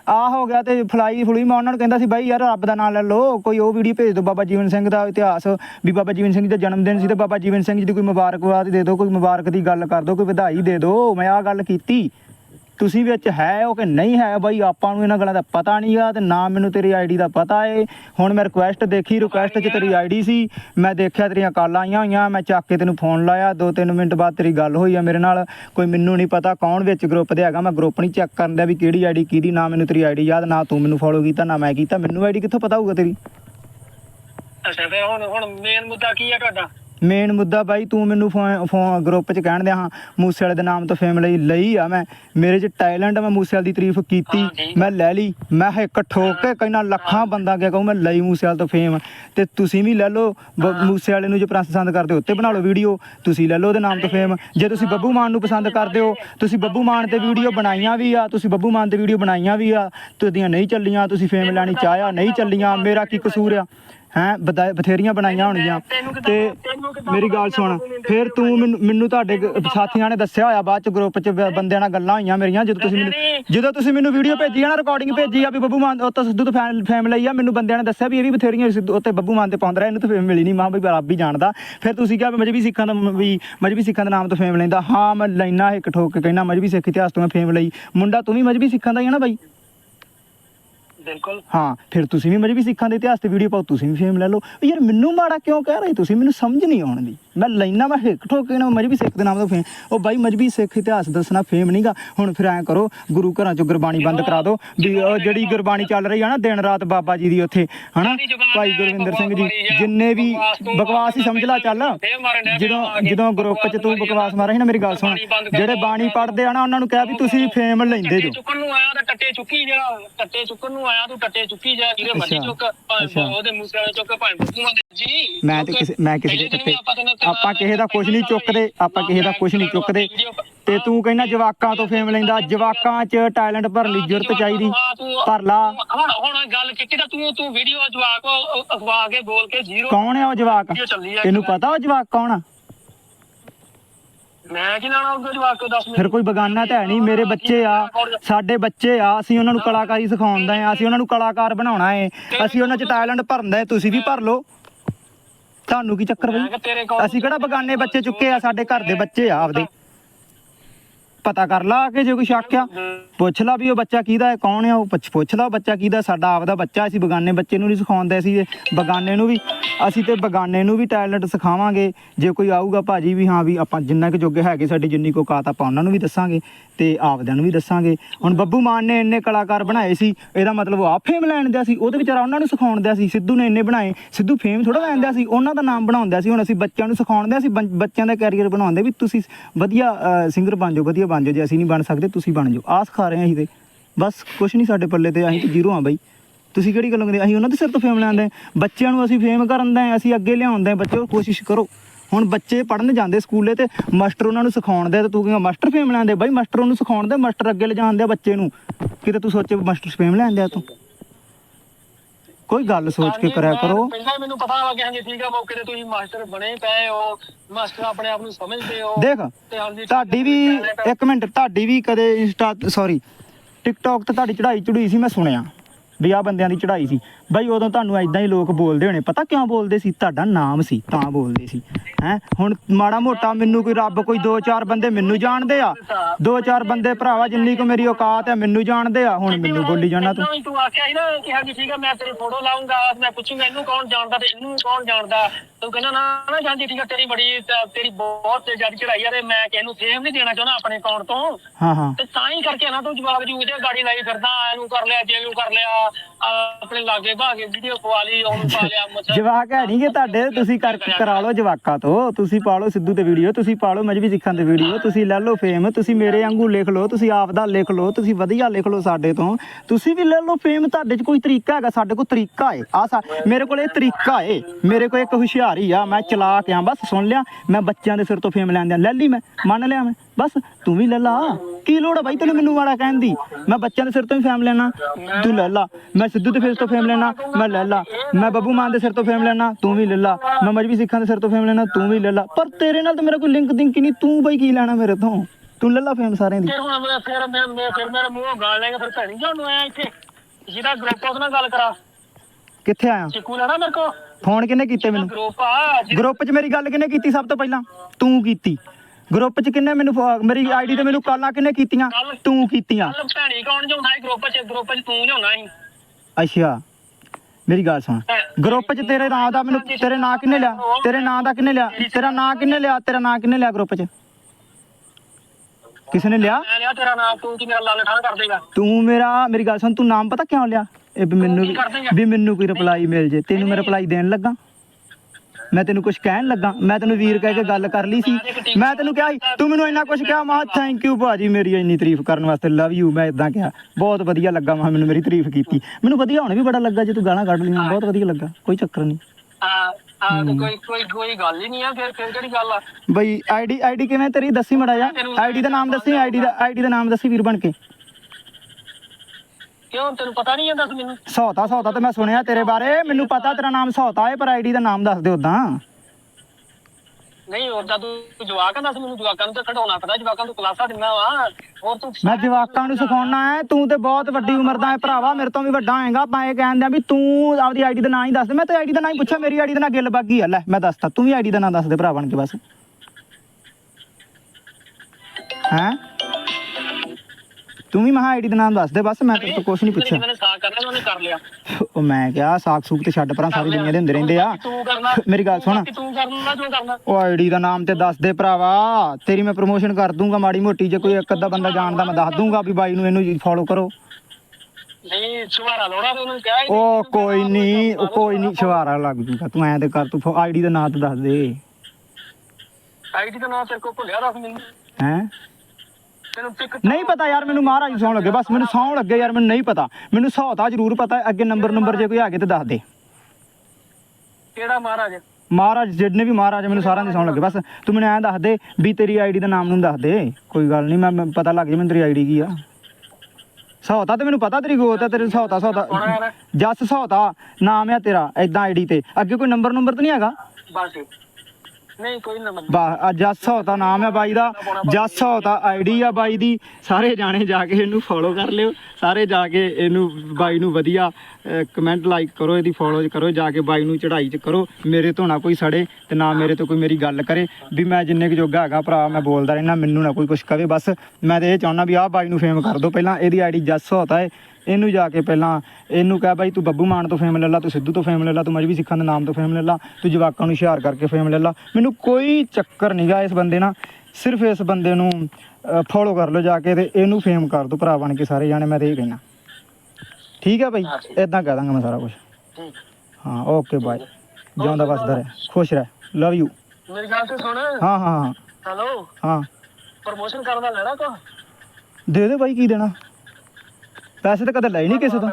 ਆ ਹੋ ਗਿਆ ਤੇ ਫਲਾਈ ਫਲੂਈ ਮੈਂ ਉਹਨਾਂ ਨੂੰ ਕਹਿੰਦਾ ਸੀ ਬਾਈ ਯਾਰ ਰੱਬ ਦਾ ਨਾਮ ਲੈ ਲਓ ਕੋਈ ਉਹ ਵੀਡੀਓ ਭੇਜ ਦਿਓ ਬਾਬਾ ਜੀਵਨ ਸਿੰਘ ਦਾ ਇਤਿਹਾਸ ਵੀ ਬਾਬਾ ਜੀਵਨ ਸਿੰਘ ਜੀ ਦਾ ਜਨਮ ਦਿਨ ਸੀ ਤੇ ਬਾਬਾ ਜੀਵਨ ਸਿੰਘ ਜੀ ਦੀ ਕੋਈ ਮੁਬਾਰਕਬਾਦ ਦੇ ਦਿਓ ਕੋਈ ਮੁਬਾਰਕ ਦੀ ਗੱਲ ਕਰ ਦਿਓ ਕੋਈ ਵਧਾਈ ਦੇ ਦਿਓ ਮੈਂ ਆ ਗੱਲ ਕੀਤੀ। ਤੁਸੀਂ ਵਿੱਚ ਹੈ ਉਹ ਕਿ ਨਹੀਂ ਹੈ ਬਾਈ? ਆਪਾਂ ਨੂੰ ਇਹਨਾਂ ਗੱਲਾਂ ਦਾ ਪਤਾ ਨਹੀਂ ਆ ਤੇ ਨਾ ਮੈਨੂੰ ਤੇਰੀ ਆਈਡੀ ਦਾ ਪਤਾ ਏ। ਹੁਣ ਮੈਂ ਰਿਕੁਐਸਟ ਦੇਖੀ ਰਿਕੁਐਸਟ 'ਚ ਤੇਰੀ ਆਈਡੀ ਸੀ। ਮੈਂ ਦੇਖਿਆ ਤੇਰੀਆਂ ਕਾਲਾਂ ਆਈਆਂ ਹੋਈਆਂ, ਮੈਂ ਚੱਕ ਕੇ ਤੈਨੂੰ ਫੋਨ ਲਾਇਆ। 2-3 ਮਿੰਟ ਬਾਅਦ ਤੇਰੀ ਗੱਲ ਹੋਈ ਆ ਮੇਰੇ ਨਾਲ। ਕੋਈ ਮੈਨੂੰ ਨਹੀਂ ਪਤਾ ਕੌਣ ਵਿੱਚ ਗਰੁੱਪ ਦੇ ਹੈਗਾ। ਮੈਂ ਗਰੁੱਪ ਨਹੀਂ ਚੈੱਕ ਕਰਨ ਦਿਆ ਵੀ ਕਿਹੜੀ ਆਈਡੀ ਕਿਹਦੀ, ਨਾ ਮੈਨੂੰ ਤੇਰੀ ਆਈਡੀ ਯਾਦ, ਨਾ ਤੂੰ ਮੈਨੂੰ ਫੋਲੋ ਕੀਤਾ, ਨਾ ਮੈਂ ਕੀਤਾ। ਮੈਨੂੰ ਆਈਡੀ ਕਿੱਥੋਂ ਪਤਾ ਹੋਊਗਾ ਤੇਰੀ?
ਅੱਛਾ ਤੇ ਹੁਣ ਹੁਣ ਮੇਨ ਮੁੱਦਾ ਕੀ ਆ ਤੁਹਾਡਾ?
ਮੇਨ ਮੁੱਦਾ ਬਾਈ ਤੂੰ ਮੈਨੂੰ ਫੋਨ ਫੋਨ ਗਰੁੱਪ 'ਚ ਕਹਿਣ ਦਿਆ ਹਾਂ ਮੂਸੇ ਵਾਲੇ ਦੇ ਨਾਮ ਤੋਂ ਫੇਮ ਲਈ ਲਈ ਆ ਮੈਂ। ਮੇਰੇ 'ਚ ਟੈਲੈਂਟ ਮੈਂ ਮੂਸੇ ਵਾਲੇ ਦੀ ਤਾਰੀਫ ਕੀਤੀ ਮੈਂ ਲੈ ਲਈ ਮੈਂ ਇੱਕ ਠੋਕ ਕੇ ਕਹਿੰਦਾ ਲੱਖਾਂ ਬੰਦਾ ਗਿਆ ਕਹੂੰ ਮੈਂ ਲਈ ਮੂਸੇ ਵਾਲੇ ਤੋਂ ਫੇਮ ਤੇ ਤੁਸੀਂ ਵੀ ਲੈ ਲਓ ਮੂਸੇ ਵਾਲੇ ਨੂੰ ਜੇ ਪਸੰਦ ਕਰਦੇ ਹੋ ਉੱਤੇ ਬਣਾ ਲਓ ਵੀਡੀਓ ਤੁਸੀਂ ਲੈ ਲਓ ਉਹਦੇ ਨਾਮ ਤੋਂ ਫੇਮ ਜੇ ਤੁਸੀਂ ਬੱਬੂ ਮਾਨ ਨੂੰ ਪਸੰਦ ਕਰਦੇ ਹੋ ਤੁਸੀਂ ਬੱਬੂ ਮਾਨ ਤੇ ਵੀਡੀਓ ਬਣਾਈਆਂ ਵੀ ਆ ਤੁਸੀਂ ਬੱਬੂ ਮਾਨ ਤੇ ਵੀਡੀਓ ਬਣਾਈਆਂ ਵੀ ਆ ਤੁਹਾਡੀਆਂ ਨਹੀਂ ਚੱਲੀਆਂ ਤੁਸੀਂ ਫੇਮ ਲੈਣੀ ਚਾਹਿਆ ਨਹੀਂ ਚੱਲੀਆਂ ਮੇਰਾ ਕੀ ਕਸੂਰ ਆ? ਹੈਂ ਬਥੇਰੀਆਂ ਬਣਾਈਆਂ ਹੋਣਗੀਆਂ ਤੇ ਮੇਰੀ ਗੱਲ ਸੁਣ ਫਿਰ ਤੂੰ ਮੈਨੂੰ ਮੈਨੂੰ ਤੁਹਾਡੇ ਸਾਥੀਆਂ ਨੇ ਦੱਸਿਆ ਹੋਇਆ ਬਾਅਦ ਚ ਗਰੁੱਪ ਚ ਬੰਦਿਆਂ ਨਾਲ ਗੱਲਾਂ ਹੋਈਆਂ ਮੇਰੀਆਂ ਜਦੋਂ ਤੁਸੀਂ ਮੈਨੂੰ ਜਦੋਂ ਤੁਸੀਂ ਮੈਨੂੰ ਵੀਡੀਓ ਭੇਜੀ ਆ ਨਾ ਰਿਕਾਰਡਿੰਗ ਭੇਜੀ ਆ ਵੀ ਬੱਬੂ ਮਾਨ ਉਹ ਤਾਂ ਸਿੱਧੂ ਤੋਂ ਫੈਮ ਲਈ ਆ ਮੈਨੂੰ ਬੰਦਿਆਂ ਨੇ ਦੱਸਿਆ ਵੀ ਇਹ ਵੀ ਬਥੇਰੀਆਂ ਸਿੱਧੂ ਉੱਤੇ ਬੱਬੂ ਮਾਨ ਤੇ ਪਾਉਂਦਾ ਰਿਹਾ ਇਹਨੂੰ ਤਾਂ ਫੇਮ ਮਿਲੀ ਨਹੀਂ ਮਾਂ ਬਈ ਰੱਬ ਹੀ ਜਾਣਦਾ। ਫਿਰ ਤੁਸੀਂ ਕਿਹਾ ਮਜਬੀ ਸਿੱਖਾਂ ਦਾ ਵੀ ਮਜਬੀ ਸਿੱਖਾਂ ਦਾ ਨਾਮ ਤੋਂ ਫੇਮ ਲੈਂਦਾ ਹਾਂ ਮੈਂ ਲੈਣਾ ਇੱਕ ਠੋਕ ਕੇ ਕਹਿਣਾ ਮਜਬੀ ਸਿੱਖ ਇਤਿਹਾਸ ਤੋਂ ਮੈਂ ਫੇਮ ਲਈ। ਮੁੰਡਾ ਤੂੰ ਵੀ ਮਜਬੀ ਸਿੱਖਾਂ ਦਾ ਹੀ ਆ ਨਾ ਬਾਈ।
ਬਿਲਕੁਲ।
ਹਾਂ, ਫਿਰ ਤੁਸੀਂ ਵੀ ਮਜਬੀ ਸਿੱਖਾਂ ਦੇ ਇਤਿਹਾਸ ਤੇ ਵੀਡੀਓ ਪਾਓ, ਤੁਸੀਂ ਵੀ ਫੇਮ ਲੈ ਲਓ। ਯਾਰ ਮੈਨੂੰ ਮਾੜਾ ਕਿਉਂ ਕਹਿ ਰਹੇ ਤੁਸੀਂ ਮੈਨੂੰ ਸਮਝ ਨਹੀਂ ਆਉਣਦੀ ਮੈਂ ਲੈਣਾ ਮੈਂ ਹਿੱਕ ਠੋਕੇ ਨਾ ਮਜਬੀ ਸਿੱਖ ਦੇ ਨਾਮ ਤੋਂ ਫੇਮ। ਉਹ ਬਾਈ ਮਜਬੀ ਸਿੱਖ ਇਤਿਹਾਸ ਦੱਸਣਾ ਫੇਮ ਨਹੀਂਗਾ ਹੁਣ ਫਿਰ ਐਂ ਕਰੋ ਗੁਰੂ ਘਰਾਂ ਚੋਂ ਗੁਰਬਾਣੀ ਬੰਦ ਕਰਾ ਦਿਓ ਵੀ ਉਹ ਜਿਹੜੀ ਗੁਰਬਾਣੀ ਚੱਲ ਰਹੀ ਆ ਨਾ ਦਿਨ ਰਾਤ ਬਾਬਾ ਜੀ ਦੀ ਉੱਥੇ ਹਨਾ? ਭਾਈ ਗੁਰਵਿੰਦਰ ਸਿੰਘ ਜੀ ਜਿੰਨੇ ਵੀ ਬਕਵਾਸ ਹੀ ਸਮਝ ਲਾ ਚੱਲ। ਜਦੋਂ ਜਦੋਂ ਗਰੁੱਪ 'ਚ ਤੂੰ ਬਕਵਾਸ ਮਾਰਿਆ ਸੀ ਨਾ ਮੇਰੀ ਗੱਲ ਸੁਣ। ਜਿਹੜੇ ਬਾਣੀ ਪੜ੍ਹਦੇ ਆ ਨਾ ਉਹਨਾਂ ਨੂੰ ਕਹਿ ਵੀ ਤੁਸੀਂ ਫੇਮ ਲੈਂਦੇ ਜੋ।
ਚੁੱਕਣ ਨੂੰ ਆਇਆ ਤਾਂ ਟੱਟੇ ਚੁੱਕੀ ਜਿਹੜਾ ਟੱਟੇ ਚੁੱਕਣ ਨੂੰ ਆਇਆ ਤੂੰ ਟੱਟੇ ਚੁੱਕੀ ਜਾ। ਮਰਜ਼ੀ
ਅੱਛਾ,
ਚੁੱਕ। ਉਹਦੇ ਮੂਸੇ ਵਾਲੇ ਚੁੱਕ ਭਾਵੇਂ ਬੱਬੂਆਂ ਦੇ। ਜੀ
ਮੈਂ ਤੇ ਕਿਸੇ ਮੈਂ ਕਿਸੇ ਦੇ ਟੱਟੇ ਆਪਾਂ ਕਿਸੇ ਦਾ ਕੁਝ ਨਹੀਂ ਚੁੱਕਦੇ ਆਪਾਂ ਕਿਸੇ ਦਾ ਕੁਝ ਨਹੀਂ ਚੁੱਕਦੇ। ਤੇ ਤੂੰ ਕਹਿੰਦਾ ਜਵਾਕਾਂ ਤੋਂ ਫੇਮ ਲੈਂਦਾ ਜਵਾਕਾਂ 'ਚ ਟੈਲੈਂਟ ਭਰਨ ਲਈ ਜ਼ਰੂਰਤ ਚਾਹੀਦੀ ਭਰ ਲਾ।
ਹੁਣ ਹੁਣ ਗੱਲ ਕੀਤੀ ਤਾਂ ਤੂੰ ਤੂੰ ਵੀਡੀਓ ਜਵਾਕ ਉਹ ਅਖਵਾ ਕੇ ਬੋਲ ਕੇ ਜ਼ੀਰੋ
ਕੌਣ ਹੈ ਉਹ ਜਵਾਕ? ਤੈਨੂੰ ਪਤਾ ਉਹ ਜਵਾਕ ਕੌਣ ਆ?
ਮੈਂ ਕੀ ਲੈਣਾ ਉਹਦੇ ਜਵਾਕ ਤੋਂ ਦੱਸ
ਫਿਰ ਕੋਈ ਬਗਾਨਾ ਤਾਂ ਹੈ ਨਹੀਂ ਮੇਰੇ ਬੱਚੇ ਆ ਸਾਡੇ ਬੱਚੇ ਆ ਅਸੀਂ ਉਹਨਾਂ ਨੂੰ ਕਲਾਕਾਰੀ ਸਿਖਾਉਂਦੇ ਆ ਅਸੀਂ ਉਹਨਾਂ ਨੂੰ ਕਲਾਕਾਰ ਬਣਾਉਣਾ ਏ ਅਸੀਂ ਉਹਨਾਂ 'ਚ ਟੈਲੈਂਟ ਭਰਨਾ ਏ ਤੁਸੀਂ ਵੀ ਭਰ ਲਓ। ਤੁਹਾਨੂੰ ਕੀ ਚੱਕਰ
ਮੈਂ
ਬਈ
ਕਿਹਾ ਤੇਰੇ ਕੋਲ
ਅਸੀਂ ਕਿਹੜਾ ਬਗਾਨੇ ਬੱਚੇ ਚੁੱਕੇ ਆ ਸਾਡੇ ਘਰ ਦੇ ਬੱਚੇ ਆ ਆਪਦੇ। ਪਤਾ ਕਰ ਲਾ ਕਿ ਜੇ ਕੋਈ ਸ਼ੱਕ ਆ। ਪੁੱਛ ਲਾ ਵੀ ਉਹ ਬੱਚਾ ਕਿਹਦਾ ਹੈ, ਕੌਣ ਆ, ਉਹ ਪੁੱਛ ਪੁੱਛ ਲਾ ਉਹ ਬੱਚਾ ਕਿਹਦਾ ਸਾਡਾ ਆਪਦਾ ਬੱਚਾ ਅਸੀਂ ਬਗਾਨੇ ਬੱਚੇ ਨੂੰ ਨਹੀਂ ਸਿਖਾਉਂਦੇ ਸੀ ਬਗਾਨੇ ਨੂੰ ਵੀ, ਅਸੀਂ ਤੇ ਬਗਾਨੇ ਨੂੰ ਵੀ ਟੈਲੈਂਟ ਸਿਖਾਵਾਂਗੇ। ਜੇ ਕੋਈ ਆਊਗਾ ਭਾਜੀ ਵੀ ਹਾਂ ਵੀ ਆਪਾਂ ਜਿੰਨਾ ਕੁ ਜੋਗੇ ਹੈਗੇ ਸਾਡੀ ਜਿੰਨੀ ਕੋ ਕਾਤ ਆਪਾਂ ਉਹਨਾਂ ਨੂੰ ਵੀ ਦੱਸਾਂਗੇ ਤੇ ਆਪਦਿਆਂ ਨੂੰ ਵੀ ਦੱਸਾਂਗੇ। ਹੁਣ ਬੱਬੂ ਮਾਨ ਨੇ ਇੰਨੇ ਕਲਾਕਾਰ ਬਣਾਏ ਸੀ, ਇਹਦਾ ਮਤਲਬ ਉਹ ਆਪ ਫੇਮ ਲੈਣ ਦਿਆ ਸੀ ਉਹਦੇ ਵਿਚਾਰਾ ਉਹਨਾਂ ਨੂੰ ਸਿਖਾਉਣ ਦਿਆ ਸੀ। ਸਿੱਧੂ ਨੇ ਇੰਨੇ ਬਣਾਏ, ਸਿੱਧੂ ਫੇਮ ਥੋੜਾ ਲੈਣ ਦਿਆ ਸੀ, ਉਹਨਾਂ ਦਾ ਨਾਮ ਬਣਾਉਂਦਾ ਸੀ, ਹੁਣ ਅਸੀਂ ਬੱਚਿਆਂ ਨੂੰ ਸਿਖਾਉਣ ਦਿਆ ਸੀ ਬੱਚਿਆਂ ਦਾ ਕੈਰੀਅਰ ਬਣਾਉਂਦੇ ਵੀ ਤੁਸੀਂ ਵਧੀਆ ਸਿੰਗਰ ਬਣ ਜਾਓ, ਵਧੀਆ ਬਣ ਜਾਓ, ਜੇ ਅਸੀਂ ਨਹੀਂ ਬਣ ਸਕਦੇ, ਤੁਸੀਂ ਬਣ ਜਾਓ। ਆਹ ਸਿਖਾ ਰਹੇ ਹਾਂ ਅਸੀਂ ਤੇ। ਬਸ, ਕੁਛ ਨਹੀਂ ਸਾਡੇ ਪੱਲੇ ਤੇ, ਅਸੀਂ ਤੇ ਜ਼ੀਰੋ ਆ ਬਾਈ। ਤੁਸੀਂ ਕਿਹੜੀ ਗੱਲੋਂ ਕਹਿੰਦੇ, ਅਸੀਂ ਉਹਨਾਂ ਦੇ ਸਿਰ ਤੋਂ ਫੇਮ ਲੈਂਦੇ ਬੱਚਿਆਂ ਨੂੰ ਅਸੀਂ ਫੇਮ ਕਰਨ ਦਾ ਅਸੀਂ ਅੱਗੇ ਲਿਆਉਂਦੇ ਬੱਚੋ ਕੋਸ਼ਿਸ਼ ਕਰੋ। ਹੁਣ ਬੱਚੇ ਪੜਨ ਜਾਂਦੇ ਸਕੂਲੇ ਤੇ ਮਾਸਟਰ ਉਹਨਾਂ ਨੂੰ ਸਿਖਾਉਂਦੇ ਤੇ ਤੂੰ ਕਹਿੰਦਾ ਮਾਸਟਰ ਫੇਮ ਲੈਂਦੇ ਬਾਈ? ਮਾਸਟਰ ਉਹਨੂੰ ਸਿਖਾਉਣ ਸਿਖਾਉਂਦੇ ਮਾਸਟਰ ਅੱਗੇ ਲਿਜਾਉਂਦੇ ਬੱਚੇ ਨੂੰ। ਕਿਤੇ ਤੂੰ ਸੋਚੇ ਮਾਸਟਰ ਫੇਮ ਲੈਂਦੇ ਆ ਤੂੰ। ਕੋਈ ਗੱਲ ਸੋਚ ਕੇ ਕਰਿਆ ਕਰੋ।
ਪਹਿਲਾਂ ਹੀ ਮੈਨੂੰ ਪਤਾ ਵਾ ਕਿ ਹਾਂਜੀ ਠੀਕ ਆ ਮੌਕੇ ਤੇ ਤੁਸੀਂ ਮਾਸਟਰ ਬਣੇ ਪਏ ਹੋ ਮਾਸਟਰ ਆਪਣੇ ਆਪ ਨੂੰ ਸਮਝਦੇ ਹੋ।
ਦੇਖ
ਤੇ ਹਾਂਜੀ ਠੀਕ
ਤੁਹਾਡੀ ਵੀ। ਇੱਕ ਮਿੰਟ ਤੁਹਾਡੀ ਵੀ ਕਦੇ ਇੰਸਟਾ ਸੌਰੀ ਟਿਕਟੌਕ ਤੇ ਤੁਹਾਡੀ ਚੜਾਈ ਚੜੂਈ ਸੀ ਮੈਂ ਸੁਣਿਆ। ਵੀ ਆ ਬੰਦਿਆਂ ਦੀ ਚੜਾਈ ਸੀ। ਬਾਈ ਉਦੋਂ ਤੁਹਾਨੂੰ ਐਦਾਂ ਹੀ ਲੋਕ ਬੋਲਦੇ ਹੋਣੇ। ਪਤਾ ਕਿਉਂ ਬੋਲਦੇ ਸੀ? ਤੁਹਾਡਾ ਨਾਮ ਸੀ ਤਾਂ ਬੋਲਦੇ ਸੀ। ਹੈ? ਹੁਣ ਮਾੜਾ ਮੋਟਾ ਮੈਨੂੰ ਕੋਈ ਰੱਬ ਕੋਈ ਦੋ ਚਾਰ ਬੰਦੇ ਮੈਨੂੰ ਜਾਣਦੇ ਆ। ਦੋ ਚਾਰ ਬੰਦੇ ਭਰਾਵਾ ਜਿੰਨੀ ਕੁ ਮੇਰੀ ਔਕਾਤ ਹੈ ਮੈਨੂੰ ਜਾਣਦੇ ਆ। ਹੁਣ ਮੈਨੂੰ ਬੋਲੀ ਜਾਣਾ ਤੂੰ।
ਤੂੰ ਆਖਿਆ ਸੀ ਨਾ ਕਿ ਠੀਕ ਆ ਮੈਂ ਤੇਰੀ ਫੋਟੋ ਲਾਉਂਗਾ ਮੈਂ ਪੁੱਛੂੰਗਾ ਇਹਨੂੰ ਕੌਣ ਜਾਣਦਾ ਤੇ ਇਹਨੂੰ ਕੌਣ ਜਾਣਦਾ? ਤੂੰ ਕਹਿੰਦਾ ਨਾ ਨਾ ਜਾਂਦੀ ਠੀਕ ਆ ਤੇਰੀ ਬੜੀ ਤੇ- ਤੇਰੀ ਬਹੁਤ ਜ਼ਿਆਦਾ ਚੜਾਈ ਆ ਤੇ ਮੈਂ ਕਿਸੇ ਨੂੰ ਸੇਮ ਨਹੀਂ ਦੇਣਾ ਚਾਹੁੰਦਾ ਆਪਣੇ ਅਕਾਊਂਟ ਤੋਂ।
ਹਾਂ ਹਾਂ।
ਤੇ ਤਾਂ ਹੀ ਕਰਕੇ ਨਾ ਤੂੰ ਜਵਾਬ ਜੂ ਤੇ ਗਾੜੀ ਲਾਈ ਫਿਰਦਾ ਇਹਨੂੰ ਕਰ ਲਿਆ ਜੇ ਨੂੰ ਕਰ ਲਿਆ ਆਹ ਆਪਣੇ ਲਾਗੇ ਭਾਗੇ ਵੀਡੀਓ ਪਵਾ ਲਈ ਉਹਨੂੰ ਪਾ ਲਿਆ ਮੱਛਰ
ਜਵਾਕ ਹੈ ਨਹੀਂ ਕਿ ਤੁਹਾਡੇ ਤੁਸੀਂ ਕਰ ਕਰਾ ਲਓ ਜਵਾਕਾਂ ਤੋਂ ਤੁਸੀਂ ਪਾ ਲਓ ਸਿੱਧੂ ਤੇ ਵੀਡੀਓ ਤੁਸੀਂ ਪਾ ਲਓ ਮਜਬੀ ਸਿੱਖਾਂ ਤੇ ਵੀਡੀਓ ਤੁਸੀਂ ਲੈ ਲਓ ਫੇਮ ਤੁਸੀਂ ਮੇਰੇ ਵਾਂਗੂ ਲਿਖ ਲਓ ਤੁਸੀਂ ਆਪ ਦਾ ਲਿਖ ਲਓ ਤੁਸੀਂ ਵਧੀਆ ਲਿਖ ਲਓ ਸਾਡੇ ਤੋਂ। ਤੁਸੀਂ ਵੀ ਲੈ ਲਓ ਫੇਮ ਤੁਹਾਡੇ 'ਚ ਕੋਈ ਤਰੀਕਾ ਹੈਗਾ ਸਾਡੇ ਕੋਲ ਤਰੀਕਾ ਏ। ਆ ਮੇਰੇ ਕੋਲ ਇਹ ਤਰੀਕਾ ਏ ਮੇਰੇ ਕੋਲ ਇੱਕ ਹੁਸ਼ਿਆਰੀ ਆ ਮੈਂ ਚਲਾਕ ਆ ਬਸ ਸੁਣ ਲਿਆ ਮੈਂ ਬੱਚਿਆਂ ਦੇ ਸਿਰ ਤੋਂ ਫੇਮ ਲੈਂਦਿਆਂ ਲੈ ਲਈ ਮੈਂ ਮੰਨ ਲਿਆ ਮੈਂ ਬਸ ਤੂੰ ਵੀ ਲੈ ਲਾ ਕੀ ਲੋੜ ਆ ਬਾਈ ਤੈਨੂੰ ਮੈਨੂੰ ਵਾਲਾ ਕਹਿਣ ਦੀ? ਮੈਂ ਬੱਚਿਆਂ ਦੇ ਸਿਰ ਤੋਂ ਹੀ ਫੇਮ ਲੈਣਾ ਤੂੰ ਲੈ ਲਾ ਮੈਂ ਸਿੱਧੂ ਦੇ ਫੇਸ ਤੋਂ ਫੇਮ ਲੈਣਾ ਮੈਂ ਲੈ ਲਾ ਮੈਂ ਬੱਬੂ ਮਾਨ ਦੇ ਸਿਰ ਤੋਂ ਫੇਮ ਲੈਣਾ ਤੂੰ ਵੀ ਲੈ ਲਾ ਮੈਂ ਮਜਬੀ ਸਿੱਖਾਂ ਦੇ ਸਿਰ ਤੋਂ ਫੇਮ ਲੈਣਾ ਤੂੰ ਵੀ ਲੈ ਲਾ ਪਰ ਤੇਰੇ ਨਾਲ ਤਾਂ ਮੇਰਾ ਕੋਈ ਲਿੰਕ ਦਿੰਕ ਨਹੀਂ ਤੂੰ ਬਾਈ ਕੀ ਲੈਣਾ ਮੇਰੇ ਤੋਂ? ਤੂੰ ਲੈ ਲਾ ਫੇਮ ਸਾਰਿਆਂ ਦੀ।
ਫਿਰ ਹੁਣ ਮੈਂ ਫਿਰ ਮੈਂ ਮੈਂ- ਫਿਰ ਮੇਰੇ ਮੂੰਹੋਂ ਗਾਲ ਲੈਗਾ ਫਿਰ ਭੈਣੀ ਜਾਨੂੰ ਆਇਆ ਇੱਥੇ? ਜਿਹਦਾ ਗਰੁੱਪ ਉਹਦੇ ਨਾਲ ਗੱਲ ਕਰਾ।
ਕਿੱਥੇ ਆਇਆ?
ਚਿੱਕੂ ਲੈਣਾ ਮੇਰੇ ਕੋ
ਫੋਨ ਕਿੰਨੇ ਕੀਤੇ ਮੈਨੂੰ?
ਗਰੁੱਪ ਆ
ਗਰੁੱਪ 'ਚ ਮੇਰੀ ਗੱਲ ਕਿੰਨੇ ਕੀਤੀ ਸਭ ਤੋਂ ਪਹਿਲਾਂ? ਤੂੰ ਕੀਤੀ। ਗਰੁੱਪ 'ਚ ਕਿੰਨੇ ਮੈਨੂੰ ਫੋ- ਮੇਰੀ ਆਈਡੀ ਤੇ ਮੈਨੂੰ ਕਾਲਾਂ ਕਿੰਨੇ ਕੀਤੀਆਂ? ਤੂੰ ਕੀਤੀਆਂ।
ਕੱਲ ਭੈਣੀ ਕੌਣ ਜਾਉਂਦਾ ਹੈ ਗਰੁੱਪ 'ਚ? ਗਰੁੱਪ 'ਚ ਤੂੰ ਜਾਉਣਾ ਸੀ।
ਅੱਛਾ। ਮੇਰੀ ਗੱਲ ਸੁਣ। ਗਰੁੱਪ 'ਚ ਤੇਰੇ ਨਾਂ ਦਾ ਮੈਨੂੰ ਤੇਰੇ ਨਾਂ ਕਿੰਨੇ ਲਿਆ? ਤੇਰੇ ਨਾਂ ਦਾ ਕਿੰਨੇ ਲਿਆ? ਤੇਰਾ ਨਾਂ ਕਿੰਨੇ ਲਿਆ? ਤੇਰਾ ਨਾਂ ਕਿੰਨੇ ਲਿਆ ਗਰੁੱਪ 'ਚ? ਕਿਸੇ ਨੇ ਲਿਆ?
ਮੈਂ ਲਿਆ ਤੇਰਾ ਨਾਮ ਤੂੰ ਕੀ ਮੇਰਾ ਲਾਲ ਠਾਣ ਕਰ ਦੇਗਾ?
ਤੂੰ ਮੇਰਾ ਮੇਰੀ ਗੱਲ ਸੁਣ ਤੂੰ ਨਾਮ ਪਤਾ ਕਿਉਂ ਲਿਆ? ਇਹ ਵੀ ਮੈਨੂੰ ਵੀ- ਵੀ ਮੈਨੂੰ ਕੋਈ ਰਿਪਲਾਈ ਮਿਲ ਜੇ। ਤੈਨੂੰ ਮੈਂ ਰਿਪਲਾਈ ਦੇਣ ਲੱਗਾ। ਮੈਂ ਤੈਨੂੰ ਕੁਝ ਕਹਿਣ ਲੱਗਾ। ਮੈਂ ਤੈਨੂੰ ਵੀਰ ਕਹਿ ਕੇ ਗੱਲ ਕਰ ਲਈ ਸੀ। ਮੈਂ ਤੈਨੂੰ ਕਿਹਾ ਸੀ, ਤੂੰ ਮੈਨੂੰ ਇੰਨਾ ਕੁਝ ਕਿਹਾ ਮਾ ਥੈਂਕ ਯੂ ਭਾਜੀ ਮੇਰੀ ਇੰਨੀ ਤਾਰੀਫ ਕਰਨ ਵਾਸਤੇ ਲਵ ਯੂ ਮੈਂ ਇਦਾਂ ਕਿਹਾ। ਬਹੁਤ ਵਧੀਆ ਲੱਗਾ ਮੈਂ ਮੈਨੂੰ ਮੇਰੀ ਤਾਰੀਫ ਕੀਤੀ। ਮੈਨੂੰ ਵਧੀਆ ਹੁਣ ਵੀ ਬੜਾ ਲੱਗਾ ਜੇ ਤੂੰ ਗਾਲਾਂ ਕੱਢ ਲਈਆਂ ਬਹੁਤ ਵਧੀਆ ਲੱਗਾ ਕੋਈ ਚੱਕਰ ਨਹੀਂ।
ਹਾਂ ਹਾਂ ਤੇ ਕੋਈ ਕੋਈ ਕੋਈ ਗੱਲ ਹੀ ਨਹੀਂ ਆ ਫਿਰ ਫਿਰ ਕਿਹੜੀ ਗੱਲ ਆ?
ਬਈ ਆਈਡੀ ਆਈਡੀ ਕਿਵੇਂ ਤੇਰੀ? ਦੱਸੀ ਮੜਾ ਜਾ ਆਈਡੀ ਦਾ ਨਾਮ ਦੱਸੀ ਆਈਡੀ ਦਾ ਆਈਡੀ ਦਾ ਨਾਮ ਦੱਸੀ ਵੀਰ ਬਣ ਕੇ।
ਕਿਉਂ? ਤੈਨੂੰ ਪਤਾ ਨਹੀਂ ਆ ਦੱਸ ਮੈਨੂੰ?
ਸੌਤਾ ਸੌਤਾ ਤੇ ਮੈਂ ਸੁਣਿਆ ਤੇਰੇ ਬਾਰੇ। ਮੈਨੂੰ ਪਤਾ ਤੇਰਾ ਨਾਮ ਸੌਤਾ ਹੈ ਪਰ ਆਈਡੀ ਦਾ ਨਾਮ ਦੱਸ ਦੇ ਉਦਾਂ
ਨਹੀਂ ਉਦਾਂ ਤੂੰ ਜਵਾਕਾਂ ਦੱਸ ਮੈਨੂੰ ਜਵਾਕਾਂ ਨੂੰ ਤਾਂ ਖਡਾਉਣਾ ਪਤਾ ਜਵਾਕਾਂ ਨੂੰ ਕਲਾਸਾਂ ਦਿੰਦਾ ਵਾ। ਹੋਰ ਤੂੰ
ਮੈਂ ਜਵਾਕਾਂ ਨੂੰ ਸਿਖਾਉਣਾ ਹੈ ਤੂੰ ਤੇ ਬਹੁਤ ਵੱਡੀ ਉਮਰ ਦਾ ਹੈ ਭਰਾਵਾ ਮੇਰੇ ਤੋਂ ਵੀ ਵੱਡਾ ਹੋਏਗਾ ਮੈਂ ਇਹ ਕਹਿੰਦਾ ਵੀ ਤੂੰ ਆਪਦੀ ਆਈਡੀ ਦਾ ਨਾਂ ਹੀ ਦੱਸ ਦੇ। ਮੈਂ ਤੇ ਆਈਡੀ ਦਾ ਨਾਂ ਹੀ ਪੁੱਛਿਆ ਮੇਰੀ ਆਈਡੀ ਦਾ ਨਾਂ ਗਿੱਲ ਬਾਗੀ ਆ। ਲੈ ਮੈਂ ਦੱਸਤਾ ਤੂੰ ਵੀ ਆਈਡੀ ਦਾ ਨਾਂ ਦੱਸ ਦੇ ਭਰਾ ਬਣ ਕੇ ਬਸ। ਹੈਂ? ਤੂੰ ਵੀ ਮਹਾ ਆਈਡੀ ਦਾ ਨਾਮ ਦੱਸ ਦੇ ਬਸ ਮੈਂ ਤੇਰੇ ਤੋਂ ਕੁਝ ਨਹੀਂ ਪੁੱਛਿਆ।
ਮੈंने ਸਾਕ ਕਰਨਾ ਉਹਨੇ ਕਰ ਲਿਆ।
ਉਹ ਮੈਂ ਕਿਹਾ ਸਾਖ ਸੂਖ ਤੇ ਛੱਡ ਪਰਾਂ ਸਾਰੀ ਦੁਨੀਆ ਦੇ ਹੁੰਦੇ ਰਹਿੰਦੇ ਆ।
ਤੂੰ ਕਰਨਾ
ਮੇਰੀ ਗੱਲ ਸੁਣ।
ਤੂੰ ਕਰਨਾ ਤੂੰ ਕਰਨਾ?
ਉਹ ਆਈਡੀ ਦਾ ਨਾਮ ਤੇ ਦੱਸ ਦੇ ਭਰਾਵਾ। ਤੇਰੀ ਮੈਂ ਪ੍ਰੋਮੋਸ਼ਨ ਕਰ ਦੂੰਗਾ ਮਾੜੀ ਮੋਟੀ ਜੇ ਕੋਈ ਇੱਕ ਅੱਧਾ ਬੰਦਾ ਜਾਣਦਾ ਮੈਂ ਦੱਸ ਦੂੰਗਾ ਵੀ ਬਾਈ ਨੂੰ ਇਹਨੂੰ ਫੋਲੋ ਕਰੋ।
ਨਹੀਂ ਸੁਹਾਰਾ ਲੋੜਾ ਤੇ ਉਹਨੂੰ ਕਿਹਾ
ਉਹ ਕੋਈ ਨਹੀਂ ਉਹ ਕੋਈ ਨਹੀਂ ਸ਼ਵਾਰਾ ਲੱਗ ਜੂਗਾ। ਤੂੰ ਐਂ ਤੇ ਕਰ ਤੂੰ ਆਈਡੀ ਦਾ ਨਾਂ ਤੇ ਦੱਸ ਦੇ।
ਆਈਡੀ ਦਾ ਨਾਮ ਤੇਰੇ ਕੋਲ ਭੁੱਲਿਆ ਦੱਸ ਮੈਨੂੰ।
ਹੈ?
ਤੈਨੂੰ
ਨਹੀਂ ਪਤਾ ਯਾਰ ਮੈਨੂੰ ਮਹਾਰਾਜ ਸੌਣ ਲੱਗੇ ਬਸ ਮੈਨੂੰ ਸੌਣ ਲੱਗੇ ਯਾਰ ਮੈਨੂੰ ਨਹੀਂ ਪਤਾ। ਮੈਨੂੰ ਸੌਤਾ ਜ਼ਰੂਰ ਪਤਾ ਅੱਗੇ ਨੰਬਰ ਨੰਬਰ ਜੇ ਕੋਈ ਆ ਗਏ ਤੇ ਦੱਸ ਦੇ।
ਕਿਹੜਾ ਮਹਾਰਾਜ?
ਮਹਾਰਾਜ ਜਿੰਨੇ ਵੀ ਮਹਾਰਾਜ ਮੈਨੂੰ ਸਾਰਿਆਂ ਦੇ ਸੌਣ ਲੱਗੇ। ਬਸ ਤੂੰ ਮੈਨੂੰ ਐਂ ਦੱਸ ਦੇ ਵੀ ਤੇਰੀ ਆਈਡੀ ਦਾ ਨਾਮ ਨੂੰ ਦੱਸ ਦੇ। ਕੋਈ ਗੱਲ ਨਹੀਂ ਮੈਂ ਪਤਾ ਲੱਗ ਜੇ ਮੈਨੂੰ ਤੇਰੀ ਆਈਡੀ ਕੀ ਆ। ਸੌਤਾ ਤੇ ਮੈਨੂੰ ਪਤਾ ਤੇਰੀ ਗੋਤ ਹੈ ਤੇਰੇ ਸੌਤਾ ਸੌਤਾ ਜਸ ਸੌਤਾ ਨਾਮ ਆ ਤੇਰਾ ਐਦਾਂ ਆਈਡੀ ਤੇ। ਅੱਗੇ ਕੋਈ ਨੰਬਰ ਨੰਬਰ ਤਾਂ ਨਹੀਂ ਹੈਗਾ?
ਬਸ। ਨਹੀਂ, ਕੋਈ ਨਾ
ਬਾ ਜੱਸ ਹੋਤਾ ਨਾਮ ਹੈ ਬਾਈ ਦਾ। ਜੱਸ ਹੋਤਾ ਆਈਡੀ ਆ ਬਾਈ ਦੀ। ਸਾਰੇ ਜਾਣੇ ਜਾ ਕੇ ਇਹਨੂੰ ਫੋਲੋ ਕਰ ਲਿਓ। ਸਾਰੇ ਜਾ ਕੇ ਇਹਨੂੰ, ਬਾਈ ਨੂੰ ਵਧੀਆ ਕਮੈਂਟ ਲਾਈਕ ਕਰੋ, ਇਹਦੀ ਫੋਲੋ ਕਰੋ, ਜਾ ਕੇ ਬਾਈ ਨੂੰ ਚੜਾਈ ਚ ਕਰੋ। ਮੇਰੇ ਤੋਂ ਨਾ ਕੋਈ ਸੜੇ ਤੇ ਨਾ ਮੇਰੇ ਤੋਂ ਕੋਈ ਮੇਰੀ ਗੱਲ ਕਰੇ। ਵੀ ਮੈਂ ਜਿੰਨੇ ਕੁ ਜੋਗਾ ਹੈਗਾ ਭਰਾ, ਮੈਂ ਬੋਲਦਾ ਰਹਿਣਾ ਮੈਨੂੰ ਨਾ ਕੋਈ ਕੁਝ ਕਵੇ। ਬਸ, ਮੈਂ ਤੇ ਇਹ ਚਾਹੁੰਦਾ ਵੀ ਆਹ ਬਾਈ ਨੂੰ ਫੇਮ ਕਰ ਦਿਓ ਪਹਿਲਾਂ ਇਹਦੀ ਆਈਡੀ ਜੱਸ ਹੋਤਾ ਹੈ। ਇਹਨੂੰ ਜਾ ਕੇ ਪਹਿਲਾਂ ਇਹਨੂੰ ਕਹਿ ਬਾਈ ਤੂੰ ਬੱਬੂ ਮਾਨ ਤੋਂ ਫੇਮ ਲੈ ਲਾ ਤੂੰ ਸਿੱਧੂ ਤੋਂ ਫੇਮ ਲੈ ਲਾ ਤੂੰ ਮਜਬੀ ਸਿੱਖਾਂ ਦੇ ਨਾਮ ਤੋਂ ਫੇਮ ਲੈ ਲਾ ਤੂੰ ਜਵਾਕਾਂ ਨੂੰ ਹੁਸ਼ਿਆਰ ਕਰਕੇ ਫੇਮ ਲੈ ਲਾ। ਮੈਨੂੰ ਕੋਈ ਚੱਕਰ ਨਹੀਂਗਾ ਇਸ ਬੰਦੇ ਨਾਲ। ਸਿਰਫ ਇਸ ਬੰਦੇ ਨੂੰ ਫੋਲੋ ਕਰ ਲਓ ਜਾ ਕੇ ਤੇ ਇਹਨੂੰ ਫੇਮ ਕਰ ਦਿਓ ਭਰਾ ਬਣ ਕੇ ਸਾਰੇ ਜਾਣੇ ਮੈਂ ਤੇ ਇਹ ਕਹਿਣਾ। ਠੀਕ ਹੈ ਬਾਈ। ਇਦਾਂ ਕਹਿ ਦਾਂਗਾ ਮੈਂ ਸਾਰਾ ਕੁਝ ਹਾਂ ਓਕੇ ਬਾਈ ਜਿਉਂਦਾ ਵਸਦਾ ਰਹਿ। ਖੁਸ਼ ਰਹਿ। ਲਵ ਯੂ
ਮੇਰੀ ਗੱਲ ਤੇ ਸੁਣ।
ਹਾਂ ਹਾਂ ਹਾਂ।
ਹੈਲੋ
ਹਾਂ।
ਪ੍ਰਮੋਸ਼ਨ ਕਰਨ ਦਾ ਲੈਣਾ ਕੋ
ਦੇ ਦੇ ਬਾਈ ਕੀ ਦੇਣਾ? ਪੈਸੇ ਤਾਂ ਕਦੇ ਲਏ ਨਹੀਂ ਕਿਸੇ ਤੋਂ।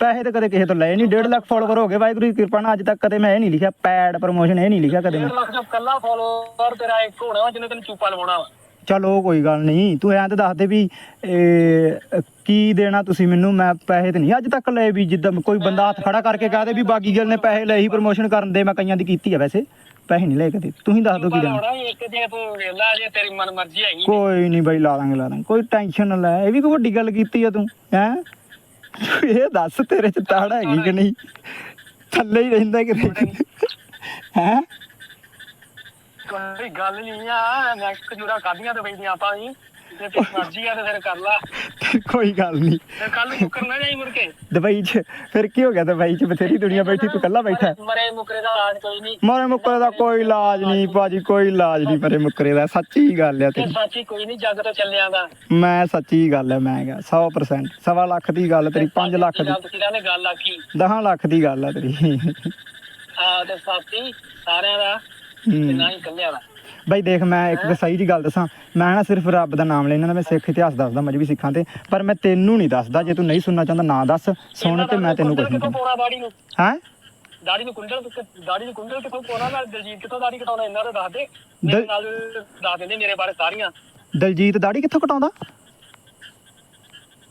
ਪੈਸੇ ਤਾਂ ਕਦੇ ਕਿਸੇ ਤੋਂ ਲਏ ਨਹੀਂ 1.5 ਲੱਖ ਫੋਲੋਵਰ ਹੋ ਗਏ ਵਾਹਿਗੁਰੂ ਦੀ ਕਿਰਪਾ ਨਾਲ ਅੱਜ ਤੱਕ ਕਦੇ ਮੈਂ ਇਹ ਨਹੀਂ ਲਿਖਿਆ। ਪੈਡ ਪ੍ਰਮੋਸ਼ਨ ਇਹ ਨਹੀਂ ਲਿਖਿਆ ਕਦੇ ਮੈਂ।
1 ਲੱਖ ਦਾ ਕੱਲਾ ਫੋਲੋਵਰ ਤੇਰਾ ਇੱਕ ਹੋਣਾ ਜਿਹਨੇ ਤੈਨੂੰ ਚੂਪਾ ਲਵਾਉਣਾ ਵਾ।
ਚਲ ਕੋਈ ਗੱਲ ਨਹੀਂ। ਤੂੰ ਐਂ ਤਾਂ ਦੱਸ ਦੇ ਵੀ ਕੀ ਦੇਣਾ ਤੁਸੀਂ ਮੈਨੂੰ? ਮੈਂ ਪੈਸੇ ਤੇ ਨਹੀਂ ਅੱਜ ਤੱਕ ਲਏ ਵੀ ਜਿੱਦਾਂ ਕੋਈ ਬੰਦਾ ਹੱਥ ਖੜਾ ਕਰਕੇ ਕਹਦੇ ਵੀ ਬਾਗੀ ਗੱਲ ਨੇ ਪੈਸੇ ਲਏ ਹੀ ਪ੍ਰਮੋਸ਼ਨ ਕਰਨ ਦੇ ਮੈਂ ਕਈਆਂ ਦੀ ਕੀਤੀ ਆ ਵੈਸੇ। ਪੈਸੇ ਨਹੀਂ ਲਏ ਕਦੇ ਤੁਸੀਂ ਦੱਸ ਦਿਓ ਕੀ
ਚੂਪਾ
ਦੇਣਾ
ਲਵਾਉਣਾ ਇੱਕ ਜੇ ਤੂੰ ਵੇਲਾ ਜੇ ਤੇਰੀ ਮਨ ਮਰਜ਼ੀ ਹੈਗੀ।
ਕੋਈ ਨਹੀਂ ਬਾਈ ਲਾ ਦਾਂਗੇ ਲਾ ਦਾਂਗੇ। ਕੋਈ ਟੈਨਸ਼ਨ ਨਾ ਲੈ। ਇਹ ਵੀ ਕੋਈ ਵੱਡੀ ਗੱਲ ਕੀਤੀ ਆ ਤੂੰ ਹੈ? ਇਹ ਦੱਸ ਤੇਰੇ ਚ ਤਾੜ ਹੈਗੀ ਕਿ ਨਹੀਂ? ਥੱਲੇ ਹੀ ਰਹਿੰਦਾ ਕਿ ਹੈ?
ਕੋਈ ਗੱਲ ਨਹੀਂ ਆ ਮੈਂ ਖਜੂਰਾ ਖਾਧੀਆਂ ਤੇ ਬੈਠੀਆਂ ਆਪਾਂ ਵੀ। ਜੇ ਤੇਰੀ ਮਰਜ਼ੀ ਆ ਤੇ ਫਿਰ ਕਰ ਲਾ।
ਕੋਈ ਗੱਲ ਨਹੀਂ
ਤੇ ਕੱਲ ਨੂੰ ਮੁੱਕਰਨਾ ਜਾਈ ਮੁੜ ਕੇ।
ਦੁਬਈ ਚ ਫਿਰ ਕੀ ਹੋ ਗਿਆ ਦੁਬਈ ਚ? ਬਥੇਰੀ ਦੁਨੀਆ ਬੈਠੀ ਤੂੰ ਇਕੱਲਾ ਬੈਠਾ ਹੈ?
ਮਰੇ ਮੁਕਰੇ ਦਾ ਰਾਜ ਕੋਈ ਨਹੀਂ
ਮਰੇ ਮੁੱਕਰੇ ਦਾ ਕੋਈ ਇਲਾਜ ਨਹੀਂ ਭਾਜੀ ਕੋਈ ਇਲਾਜ ਨਹੀਂ ਮਰੇ ਮੁੱਕਰੇ ਦਾ। ਸੱਚੀ ਗੱਲ ਹੈ
ਤੇ
ਤੇਰੀ
ਸੱਚੀ ਕੋਈ ਨਹੀਂ ਜੱਗ ਤੋਂ ਚੱਲਿਆ ਦਾ।
ਮੈਂ ਸੱਚੀ ਗੱਲ ਹੈ ਮੈਂ ਕਿਹਾ 100% ਸਵਾ ਲੱਖ ਦੀ ਗੱਲ ਤੇਰੀ 5 ਲੱਖ ਦੀ
ਗੱਲ ਤੁਸੀਂ ਕਹਿੰਦੇ ਗੱਲ ਆਖੀ
10 ਲੱਖ ਦੀ ਗੱਲ ਹੈ ਤੇਰੀ।
ਆ ਤੇ ਸਾਥੀ ਸਾਰਿਆਂ ਦਾ ਤੇ
ਹੂੰ।
ਨਾ ਹੀ ਇਕੱਲਿਆਂ ਦਾ।
ਬਈ ਦੇਖ ਮੈਂ ਇੱਕ ਸਹੀ ਜੀ ਗੱਲ ਦੱਸਾਂ। ਮੈਂ ਨਾ ਸਿਰਫ ਰੱਬ ਦਾ ਨਾਮ ਲੈਣਾ ਮੈਂ ਸਿੱਖ ਇਤਿਹਾਸ ਦੱਸਦਾ ਮਜਬੀ ਸਿੱਖਾਂ ਤੇ ਪਰ ਮੈਂ ਤੈਨੂੰ ਨਹੀਂ ਦੱਸਦਾ ਜੇ ਤੂੰ ਨਹੀਂ ਸੁਣਨਾ ਚਾਹੁੰਦਾ ਨਾ ਦੱਸ। ਸੁਣ ਤੇ ਮੈਂ ਤੈਨੂੰ ਕੁਝ ਨਹੀਂ ਕਹਿੰਦਾ ਹੈ?
ਦਾੜੀ ਨੂੰ ਕੁੰਡਲ ਦਾੜੀ ਨੂੰ ਕੁੰਡਲ ਕਿੱਥੋਂ ਪੋਣਾ ਮੈਂ ਦਲਜੀਤ ਕਿੱਥੋਂ ਦਾੜੀ ਕਟਾਉਣਾ ਇਹਨਾਂ ਦਾ ਦੱਸ ਦੇ। ਮੇਰੇ ਨਾਲ ਦੱਸ ਦਿੰਦੇ ਮੇਰੇ ਬਾਰੇ ਸਾਰੀਆਂ।
ਦਲਜੀਤ ਦਾੜੀ ਕਿੱਥੋਂ ਕਟਾਉਂਦਾ?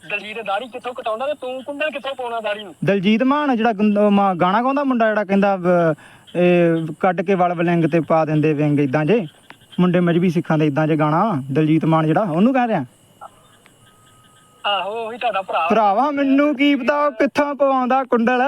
ਦਲਜੀਤ ਦਾੜੀ ਕਿੱਥੋਂ ਕਟਾਉਂਦਾ ਤੇ ਤੂੰ ਕੁੰਡਲ ਕਿੱਥੋਂ ਪਾਉਣਾ ਦਾੜੀ ਨੂੰ?
ਦਲਜੀਤ ਮਾਨ ਜਿਹੜਾ ਮਾ- ਗਾਣਾ ਗਾਉਂਦਾ ਮੁੰਡਾ ਜਿਹੜਾ ਕਹਿੰਦਾ ਵ- ਇਹ ਕੱਢ ਕੇ ਵਲ ਵਲਿੰਗ ਤੇ ਪਾ ਦਿੰਦੇ ਵਿੰਗ ਇਦਾਂ ਜੇ। ਮੁੰਡੇ ਮਜਬੀ ਸਿੱਖਾਂ ਦੇ ਇਦਾਂ ਜੇ ਗਾਣਾ ਦਲਜੀਤ ਮਾਨ ਜਿਹੜਾ ਉਹਨੂੰ ਕਹਿ ਰਿਹਾ।
ਆਹੋ, ਉਹੀ ਤੁਹਾਡਾ ਭਰਾ।
ਭਰਾਵਾ, ਮੈਨੂੰ ਕੀ ਪਤਾ ਉਹ ਕਿੱਥੋਂ ਪਵਾਉਂਦਾ ਕੁੰਡਲ,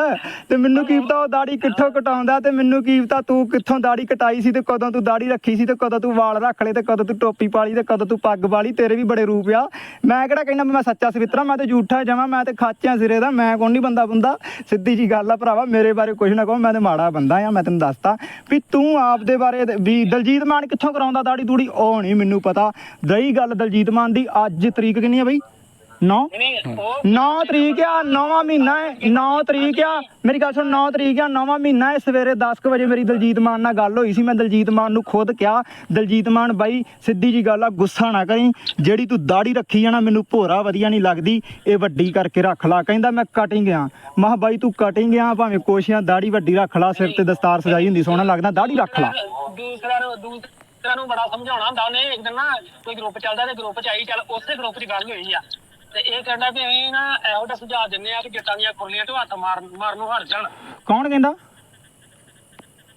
ਤੇ ਮੈਨੂੰ ਕੀ ਪਤਾ ਉਹ ਦਾੜੀ ਕਿੱਥੋਂ ਕਟਾਉਂਦਾ, ਤੇ ਮੈਨੂੰ ਕੀ ਪਤਾ ਤੂੰ ਕਿੱਥੋਂ ਦਾੜੀ ਕਟਾਈ ਸੀ, ਤੇ ਕਦੋਂ ਤੂੰ ਦਾੜੀ ਰੱਖੀ ਸੀ, ਤੇ ਕਦੋਂ ਤੂੰ ਵਾਲ ਰੱਖ ਲਏ, ਤੇ ਕਦੋਂ ਤੂੰ ਟੋਪੀ ਪਾਲੀ ਤੇ ਕਦੋਂ ਤੂੰ ਪੱਗ ਵਾਲੀ, ਤੇਰੇ ਵੀ ਬੜੇ ਰੂਪ ਆ। ਮੈਂ ਕਿਹੜਾ ਕਹਿੰਦਾ, ਮੈਂ ਸੱਚਾ ਸਵਿਤਰਾ, ਮੈਂ ਤੇ ਝੂਠਾ ਜਾਵਾਂ ਮੈਂ ਤੇ ਖਾਚਿਆਂ ਸਿਰੇ ਦਾ, ਮੈਂ ਕੌਣ ਨਹੀਂ ਬੰਦਾ ਬੰਦਾ। ਸਿੱਧੀ ਜੀ ਗੱਲ ਆ ਭਰਾਵਾ, ਮੇਰੇ ਬਾਰੇ ਕੁਝ ਨਾ ਕਹੋ, ਮੈਂ ਤੇ ਮਾੜਾ ਬੰਦਾ ਆ, ਮੈਂ ਤੈਨੂੰ ਦੱਸਤਾ ਵੀ ਤੂੰ ਆਪ ਦੇ ਬਾਰੇ ਵੀ ਦਲਜੀਤ ਮਾਨ ਕਿੱਥੋਂ ਕਰਾਉਂਦਾ ਦਾੜੀ ਦੂੜੀ ਉਹ ਨਹੀਂ ਮੈਨੂੰ ਪਤਾ। ਰਹੀ ਗੱਲ ਦਲਜੀਤ ਮਾਨ ਦੀ ਅੱਜ ਤਰੀਕ ਕਿੰਨੀ ਆ ਬਈ? 9
ਨਹੀਂ ਉਹ
9 ਤਰੀਕ ਆ 9ਵਾਂ ਮਹੀਨਾ ਹੈ 9 ਤਰੀਕ ਆ। ਮੇਰੀ ਗੱਲ ਸੁਣ 9 ਤਰੀਕ ਆ 9ਵਾਂ ਮਹੀਨਾ ਹੈ। ਸਵੇਰੇ 10 ਵਜੇ ਮੇਰੀ ਦਲਜੀਤ ਮਾਨ ਨਾਲ ਗੱਲ ਹੋਈ ਸੀ। ਮੈਂ ਦਲਜੀਤ ਮਾਨ ਨੂੰ ਖੁਦ ਕਿਹਾ ਦਲਜੀਤ ਮਾਨ ਬਾਈ ਸਿੱਧੀ ਜੀ ਗੱਲ ਆ ਗੁੱਸਾ ਨਾ ਕਰੀ। ਜਿਹੜੀ ਤੂੰ ਦਾੜੀ ਰੱਖੀ ਨਾ ਮੈਨੂੰ ਭੋਰਾ ਵਧੀਆ ਨਹੀਂ ਲੱਗਦੀ। ਇਹ ਵੱਡੀ ਕਰਕੇ ਰੱਖ ਲਾ। ਕਹਿੰਦਾ ਮੈਂ ਕਟਿੰਗ ਆ। ਮਹਾ ਬਾਈ ਤੂੰ ਕਟਿੰਗ ਆ ਭਾਵੇਂ ਕੋਸ਼ਿਆਂ ਦਾੜੀ ਵੱਡੀ ਰੱਖ ਲਾ ਸਿਰ ਤੇ ਦਸਤਾਰ ਸਜਾਈ ਹੁੰਦੀ ਸੋਹਣਾ ਲੱਗਦਾ ਦਾੜੀ ਰੱਖ ਲਾ।
ਦੂਸਰਾ ਨੂੰ ਦੂਸਰਾ ਨੂੰ ਬੜਾ ਸਮਝਾਉਣਾ ਹੁੰਦਾ ਉਹਨੇ ਇੱਕ ਦਿਨ ਨਾ ਕੋਈ ਗਰੁੱਪ ਚੱਲਦਾ ਤੇ ਗਰੁੱਪ ਚ ਆਈ ਚੱਲ ਉਸੇ ਗਰੁੱਪ ਚ ਗੱਲ ਹੋਈ ਆ। ਤੇ ਇਹ ਕਹਿੰਦਾ ਵੀ ਅਸੀਂ ਨਾ ਇਹੋ ਜਿਹਾ ਸੁਝਾਅ ਦਿੰਦੇ ਆ ਕਿ ਜੱਟਾਂ ਦੀਆਂ ਖੁਰਲੀਆਂ ਤੋਂ ਹੱਥ ਮਾਰ ਮਾਰਨ ਨੂੰ ਹਟ ਜਾਣ।
ਕੌਣ ਕਹਿੰਦਾ?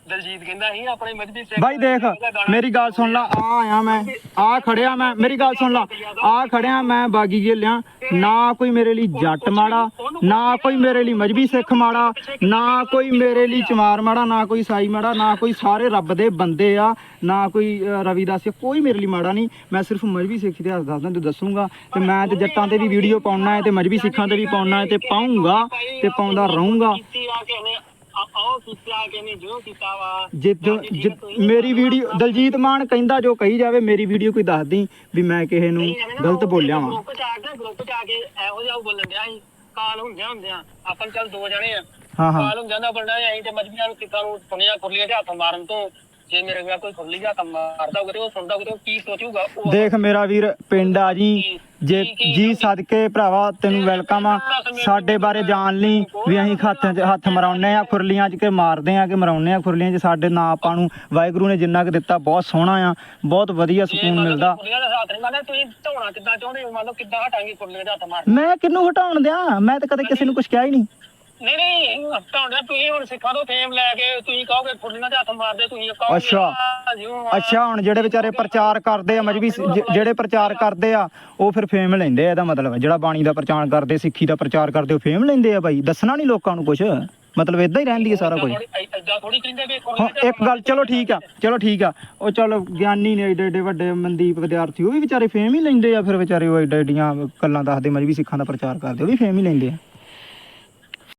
ਦਲਜੀਤ ਕਹਿੰਦਾ ਸੀ ਆਪਣੇ ਮਜਬੀ ਸਿੱਖ
ਬਾਈ ਦੇਖ ਮੇਰੀ ਗੱਲ ਸੁਣ ਲਾ। ਆ ਆਇਆ ਮੈਂ ਆ ਖੜਿਆ ਮੈਂ ਮੇਰੀ ਗੱਲ ਸੁਣ ਲਾ। ਆ ਖੜਿਆ ਮੈਂ ਬਾਗੀ ਗੇਲਿਆਂ ਨਾ ਕੋਈ ਮੇਰੇ ਲਈ ਜੱਟ ਮਾੜਾ ਨਾ ਕੋਈ ਮੇਰੇ ਲਈ ਮਜਬੀ ਸਿੱਖ ਮਾੜਾ ਨਾ ਕੋਈ ਮੇਰੇ ਲਈ ਚਮਾਰ ਮਾੜਾ ਨਾ ਕੋਈ ਸਾਈ ਮਾੜਾ ਨਾ ਕੋਈ ਸਾਰੇ ਰੱਬ ਦੇ ਬੰਦੇ ਆ ਨਾ ਕੋਈ ਰਵਿਦਾਸ ਕੋਈ ਮੇਰੇ ਲਈ ਮਾੜਾ ਨਹੀਂ। ਮੈਂ ਸਿਰਫ ਮਜਬੀ ਸਿੱਖ ਇਤਿਹਾਸ ਦੱਸਦਾ ਤੇ ਦੱਸੂਗਾ। ਤੇ ਮੈਂ ਤੇ ਜੱਟਾਂ ਤੇ ਵੀ ਵੀਡੀਓ ਪਾਉਣਾ ਹੈ ਤੇ ਮਜਬੀ ਸਿੱਖਾਂ ਤੇ ਵੀ ਪਾਉਣਾ ਹੈ ਤੇ ਪਾਉਂਗਾ ਤੇ ਪਾਉਂਦਾ ਰਹੂੰਗਾ।
ਕੀਤੀ ਕਿ ਕੀਤਾ ਜੋ
ਮੇਰੀ ਵੀਡੀਓ ਦਲਜੀਤ ਮਾਨ ਕਹਿੰਦਾ ਜੋ ਕਹੀ ਜਾਵੇ ਮੇਰੀ ਵੀਡੀਓ ਕੋਈ ਦੱਸਦੀ ਵੀ ਮੈਂ ਕਿਸੇ ਨੂੰ ਗਲਤ ਬੋਲਿਆ ਵਾਂ।
ਗਰੁੱਪ ਚ ਆ ਕੇ ਗਰੁੱਪ ਚ ਆ ਕੇ ਇਹੋ ਜਿਹਾ ਬੋਲਣ ਡਿਆ ਸੀ ਕਾਲ ਹੁੰਦਿਆਂ ਹੁੰਦਿਆਂ ਆਪਾਂ ਚੱਲ ਦੋ ਜਣੇ ਆ।
ਹਾਂ ਹਾਂ।
ਕਾਲ ਹੁੰਦਿਆਂ ਦਾ ਬਣਨਾ ਅਸੀਂ ਤੇ ਮਜਬੀਆਂ ਨੂੰ ਕਿਤਾ ਨੂੰ ਸੁਣਿਆ ਕੁਰਲੀਆਂ ਦੇ ਹੱਥ ਮਾਰਨ ਤੋਂ। ਜੇ ਮੇਰੇ ਕੋਲ ਕੋਈ ਖੁਰਲੀ ਦਾ ਹੱਥ ਮਾਰਦਾ ਹੋਵੇ ਤੇ ਉਹ ਸੁਣਦਾ ਹੋਵੇ ਤੇ ਉਹ ਕੀ ਸੋਚੂਗਾ? ਉਹ
ਦੇਖ ਮੇਰਾ ਵੀਰ ਪਿੰਡ ਆ ਜੀ। ਜੇ ਜੀ ਸਦਕੇ ਭਰਾਵਾ ਤੈਨੂੰ ਵੈਲਕਮ ਆ। ਸਾਡੇ ਬਾਰੇ ਜਾਣ ਲਈ ਵੀ ਅਸੀਂ ਹੱਥਾਂ 'ਚ ਹੱਥ ਮਰਾਉਨੇ ਆ ਖੁਰਲੀਆਂ 'ਚ ਕੇ ਮਾਰਦੇ ਆ ਕਿ ਮਰਾਉਨੇ ਆ। ਖੁਰਲੀਆਂ 'ਚ ਸਾਡੇ ਨਾਂ ਆਪਾਂ ਨੂੰ ਵਾਹਿਗੁਰੂ ਨੇ ਜਿੰਨਾ ਕੁ ਦਿੱਤਾ ਬਹੁਤ ਸੋਹਣਾ ਆ। ਬਹੁਤ ਵਧੀਆ ਸਕੂਨ ਮਿਲਦਾ।
ਕੁਰਲੀਆਂ ਦੇ ਹੱਥ ਨਹੀਂ ਮਾਰਦੇ ਤੁਸੀਂ ਧੋਣਾ ਕਿੱਦਾਂ ਚਾਹੁੰਦੇ ਹੋ? ਮੰਨ ਲਓ ਕਿੱਦਾਂ ਹਟਾਂਗੇ ਦੇ ਹੱਥ ਮਾਰ
ਮੈਂ ਕਿਹਨੂੰ ਹਟਾਉਣ ਦਿਆਂ? ਮੈਂ ਤਾਂ ਕਦੇ ਕਿਸੇ ਨੂੰ ਕੁਝ ਕਿਹਾ ਹੀ ਨਹੀਂ।
ਨਹੀਂ ਨਹੀਂ ਤੁਹਾਡਾ ਤੁਸੀਂ ਹੁਣ ਸਿੱਖਾਂ ਤੋਂ ਫੇਮ ਲੈ ਕੇ ਤੁਸੀਂ ਕਹੋਗੇ ਫੁੱਲੀਆਂ ਦੇ ਹੱਥ ਮਾਰਦੇ ਤੁਸੀਂ ਕਹੋਗੇ
ਅੱਛਾ।
ਆਹ ਜਿਉਂ ਆ।
ਅੱਛਾ ਹੁਣ ਜਿਹੜੇ ਵਿਚਾਰੇ ਪ੍ਰਚਾਰ ਕਰਦੇ ਆ ਮਜਬੀ ਜਿਹੜੇ ਪ੍ਰਚਾਰ ਕਰਦੇ ਆ ਉਹ ਫਿਰ ਫੇਮ ਲੈਂਦੇ ਆ ਇਹਦਾ ਮਤਲਬ ਹੈ। ਜਿਹੜਾ ਬਾਣੀ ਦਾ ਪ੍ਰਚਾਰ ਕਰਦੇ ਸਿੱਖੀ ਦਾ ਪ੍ਰਚਾਰ ਕਰਦੇ ਉਹ ਫੇਮ ਲੈਂਦੇ ਆ ਬਾਈ ਦੱਸਣਾ ਨਹੀਂ ਲੋਕਾਂ ਨੂੰ ਕੁਝ ਮਤਲਬ ਇਦਾਂ ਹੀ ਰਹਿੰਦੀ ਹੈ ਸਾਰਾ ਕੁਝ
ਏਦਾਂ ਥੋੜੀ ਕਹਿੰਦੇ ਵੀ ਇੱਕ
ਹਾਂ ਇੱਕ ਗੱਲ ਚਲੋ ਠੀਕ ਆ ਚਲੋ ਠੀਕ ਆ ਉਹ ਚਲੋ ਗਿਆਨੀ ਨੇ ਏਡੇ ਏਡੇ ਵੱਡੇ ਮਨਦੀਪ ਵਿਦਿਆਰਥੀ ਉਹ ਵੀ ਵਿਚਾਰੇ ਫੇਮ ਹੀ ਲੈਂਦੇ ਆ ਫਿਰ ਵਿਚਾਰੇ ਉਹ ਏਡੇ ਏਡੀਆਂ ਗੱਲਾਂ ਦੱਸਦੇ ਮਜਬੀ ਸਿੱਖਾਂ ਦਾ ਪ੍ਰਚਾਰ ਕਰਦੇ ਉਹ ਵੀ ਫੇਮ ਹੀ ਲੈਂਦੇ ਆ